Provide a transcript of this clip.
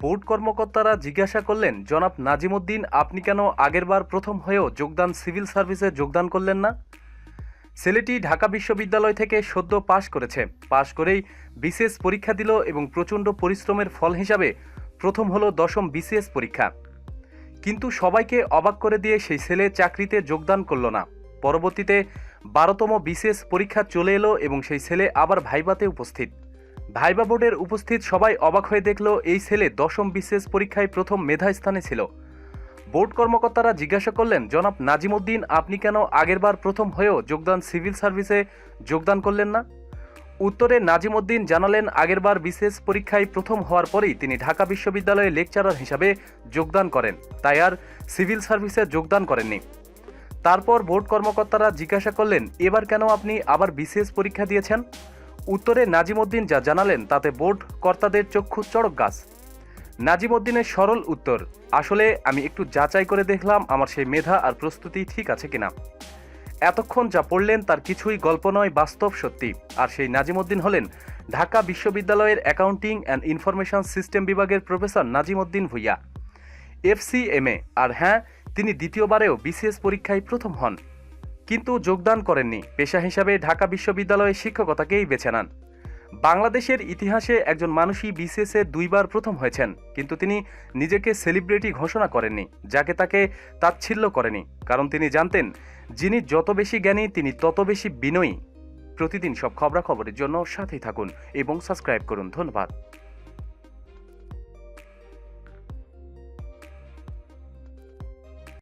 Board কর্মকর্তারা জিজ্ঞাসা করলেন, জনাব নাজিমুদ্দিন, আপনি কেন আগেরবার প্রথম হয়েও যোগদান সিভিল সার্ভিসে যোগদান করলেন না? ছেলেটি ঢাকা বিশ্ববিদ্যালয় থেকে সদ্য পাশ করেছে। পাশ করেই বিশেষ পরীক্ষা দিল এবং প্রচণ্ড পরিশ্রমের ফল হিসাবে প্রথম হলো দশম বিসিএস পরীক্ষা। কিন্তু সবাইকে অবাক করে দিয়ে সেই ছেলে চাকরিতে যোগদান করল না। পরবর্তীতে বারোতম বিসিএস পরীক্ষা চলে এলো এবং সেই ছেলে আবার ভাইবাতে উপস্থিত। ভাইবা বোর্ডের উপস্থিত সবাই অবাক হয়ে দেখল এই ছেলে দশম বিশেষ পরীক্ষায় প্রথম মেধা স্থানে ছিল। বোর্ড কর্মকর্তারা জিজ্ঞাসা করলেন, জনাব নাজিমুদ্দিন, আপনি কেন আগেরবার প্রথম হয়েও যোগদান সিভিল সার্ভিসে যোগদান করলেন না? উত্তরে নাজিমুদ্দিন জানালেন, আগেরবার বিশেষ পরীক্ষায় প্রথম হওয়ার পরেই তিনি ঢাকা বিশ্ববিদ্যালয়ে লেকচারার হিসাবে যোগদান করেন। তাই আর সিভিল সার্ভিসে যোগদান করেননি। তারপর বোর্ড কর্মকর্তারা জিজ্ঞাসা করলেন, এবার কেন আপনি আবার বিশেষ পরীক্ষা দিয়েছেন? উত্তরে নাজিমুদ্দিন যা জানালেন তাতে বোর্ড কর্তাদের চক্ষু চড়ক গাছ। নাজিমুদ্দিনের সরল উত্তর, আসলে আমি একটু যাচাই করে দেখলাম আমার সেই মেধা আর প্রস্তুতি ঠিক আছে কিনা। এতক্ষণ যা পড়লেন তার কিছুই গল্প নয়, বাস্তব সত্যি। আর সেই নাজিমুদ্দিন হলেন ঢাকা বিশ্ববিদ্যালয়ের অ্যাকাউন্টিং অ্যান্ড ইনফরমেশন সিস্টেম বিভাগের প্রফেসর নাজিমুদ্দিন ভুইয়া। এফসিএমএ, আর হ্যাঁ তিনি দ্বিতীয়বারেও বিসিএস পরীক্ষায় প্রথম হন। কিন্তু যোগদান করেননি। পেশা হিসাবে ঢাকা বিশ্ববিদ্যালয়ে শিক্ষকতাকেই বেছে নেন। বাংলাদেশের ইতিহাসে একজন মানুষই বিসিএসে দুইবার প্রথম হয়েছেন, কিন্তু তিনি নিজেকে সেলিব্রিটি ঘোষণা করেননি, যাকে তাকে তাচ্ছিল্য করেনি। কারণ তিনি জানতেন, যিনি যত বেশি জ্ঞানী, তিনি তত বেশি বিনয়ী। প্রতিদিন সব খবরাখবরের জন্য সাথেই থাকুন এবং সাবস্ক্রাইব করুন। ধন্যবাদ।